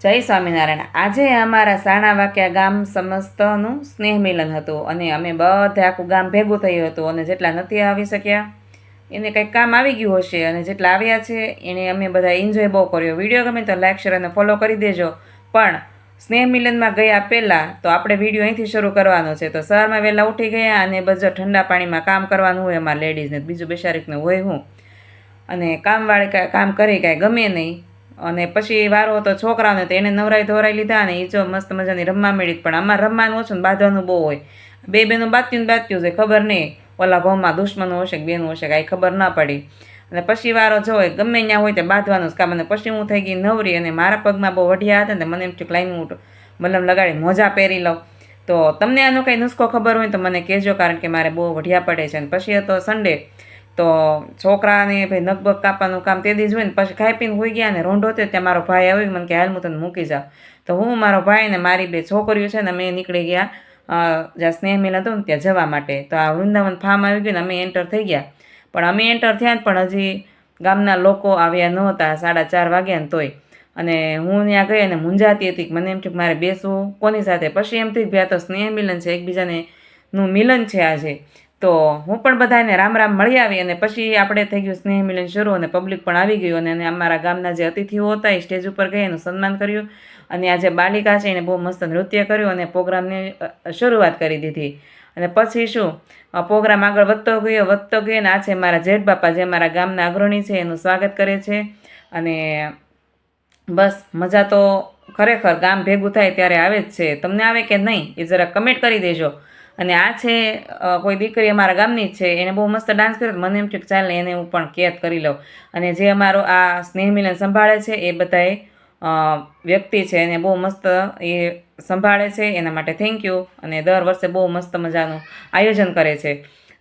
જય સ્વામિનારાયણ. આજે અમારા સાણા વાક્યા ગામ સમસ્તનું સ્નેહ મિલન હતું અને અમે બધા આખું ગામ ભેગું થયું હતું અને જેટલા નથી આવી શક્યા, એને કંઈક કામ આવી ગયું હશે અને જેટલા આવ્યા છે, એને અમે બધા એન્જોય બહુ કર્યો. વીડિયો ગમે તો લાઈક શેર અને ફોલો કરી દેજો. પણ સ્નેહ મિલનમાં ગયા પહેલાં તો આપણે વીડિયો અહીંથી શરૂ કરવાનો છે. તો સવારમાં વહેલા ઉઠી ગયા અને બધા ઠંડા પાણીમાં કામ કરવાનું હોય અમારા લેડીઝને બીજું બેસારીકને હોય હું. અને કામવાળી કાંઈ કામ કરી કાંઈ ગમે નહીં અને પછી વારો હતો, છોકરાઓને તો એને નવરાઈ ધોરાઈ લીધા અને એ જો મસ્ત મજાની રમવા મળી પણ આમાં રમવાનું ઓછું ને બાંધવાનું બહુ હોય. બે બેનું બાત્યું ને બાત્યું છે, ખબર નહીં. ઓલા ભાવમાં દુશ્મનો હશે કે બેનું હશે, કાંઈ ખબર ના પડી. અને પછી વારો જો હોય, ગમે ત્યાં હોય તે બાંધવાનું જ કામ. અને પછી હું થઈ ગઈ નવરી અને મારા પગમાં બહુ વઢિયા હતા ને મને એમ થયું લાઈન હું મલમ લગાડી મોજા પહેરી લઉં. તો તમને આનો કંઈ નુસ્ખો ખબર હોય તો મને કહેજો, કારણ કે મારે બહુ વઢિયા પડે છે. અને પછી હતો સન્ડે તો છોકરાને ભાઈ નગબગ કાપવાનું કામ તે દી જોઈને પછી ખાઈ પીને હોઈ ગયા ને રોંઢો થયો ત્યાં મારો ભાઈ આવ્યો મને કે, હાલ હું તને મૂકી જાઉં. તો હું મારો ભાઈ ને મારી બે છોકરીઓ છે ને અમે નીકળી ગયા જ્યાં સ્નેહ મિલન હતું ને ત્યાં જવા માટે. તો આ વૃંદાવન ફાર્મ આવી ગયું ને અમે એન્ટર થઈ ગયા. પણ અમે એન્ટર થયા ને પણ હજી ગામના લોકો આવ્યા નહોતા સાડા ચાર વાગ્યા ને તોય. અને હું ત્યાં ગઈ અને મૂંઝાતી હતી મને એમ થયું કે મારે બેસવું કોની સાથે? પછી એમ થયું કે ભાઈ આ તો સ્નેહ મિલન છે, એકબીજાને નું મિલન છે આજે. તો હું પણ બધાને રામ રામ મળી આવી અને પછી આપણે થઈ ગયું સ્નેહ મિલન શરૂ અને પબ્લિક પણ આવી ગયું અને અમારા ગામના જે અતિથિઓ હતા એ સ્ટેજ ઉપર ગઈ એનું સન્માન કર્યું અને આ જે બાલિકા છે એને બહુ મસ્ત નૃત્ય કર્યું અને પ્રોગ્રામની શરૂઆત કરી દીધી. અને પછી શું? પ્રોગ્રામ આગળ વધતો ગયો વધતો ગયો અને આ છે મારા જેઠ બાપા જે મારા ગામના અગ્રણી છે એનું સ્વાગત કરે છે. અને બસ મજા તો ખરેખર ગામ ભેગું થાય ત્યારે આવે જ છે. તમને આવે કે નહીં એ જરા કમેન્ટ કરી દેજો. અને આ છે કોઈ દીકરી અમારા ગામની જ છે, એને બહુ મસ્ત ડાન્સ કર્યો મને એમ કે ચાલ એને હું પણ કેદ કરી લઉં. અને જે અમારો આ સ્નેહ મિલન સંભાળે છે, એ બધાએ વ્યક્તિ છે એને બહુ મસ્ત એ સંભાળે છે. એના માટે થેન્ક યુ અને દર વર્ષે બહુ મસ્ત મજાનું આયોજન કરે છે.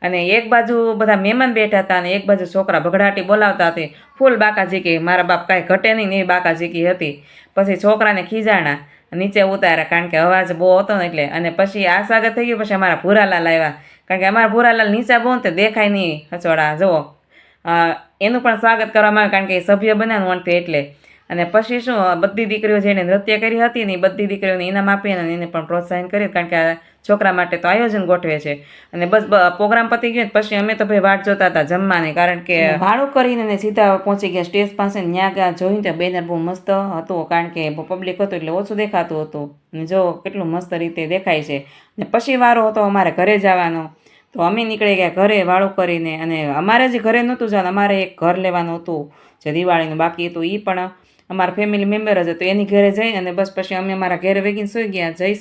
અને એક બાજુ બધા મહેમાન બેઠા હતા અને એક બાજુ છોકરા ભગડાટી બોલાવતા હતી. ફૂલ બાકાજીકી મારા બાપ કાંઈ ઘટે નહીં એવી બાકાજીકી હતી. પછી છોકરાને ખીજાણા. નીચે ઉતાર્યા, કારણ કે અવાજ બહુ હતો ને એટલે. અને પછી આ સ્વાગત થઈ ગયું, પછી અમારા ભૂરાલાલ આવ્યા. કારણ કે અમારા ભૂરાલાલ નીચે બહુ તે દેખાય નહીં હચોડા, જુઓ. એનું પણ સ્વાગત કરવામાં આવે કારણ કે એ સભ્ય બન્યા વણતે એટલે. અને પછી શું, બધી દીકરીઓ જેને નૃત્ય કરી હતી ને એ બધી દીકરીઓને ઇનામ આપી અને એને પણ પ્રોત્સાહન કર્યું, કારણ કે છોકરા માટે તો આયોજન ગોઠવે છે. અને બસ પ્રોગ્રામ પતી ગયો પછી અમે તો ભાઈ વાટ જોતા હતા જમવાની, કારણ કે ભાડું કરીને સીધા પહોંચી ગયા, સ્ટેજ પાસે ત્યાં જોયું ત્યાં બેનર બહુ મસ્ત હતું, કારણ કે પબ્લિક હતું એટલે ઓછું દેખાતું હતું. જો કેટલું મસ્ત રીતે દેખાય છે. ને પછી વારો હતો અમારે ઘરે જવાનો. તો અમે નીકળી ગયા ઘરે વાળું કરીને અને અમારે જે ઘરે નહોતું જવાનું, અમારે એક ઘર લેવાનું હતું, જે દિવાળીનું બાકી હતું એ પણ અમારા ફેમિલી મેમ્બર જ હતું. એની ઘરે જઈ અને બસ પછી અમે અમારા ઘરે વેગીને સૂઈ ગયા જઈ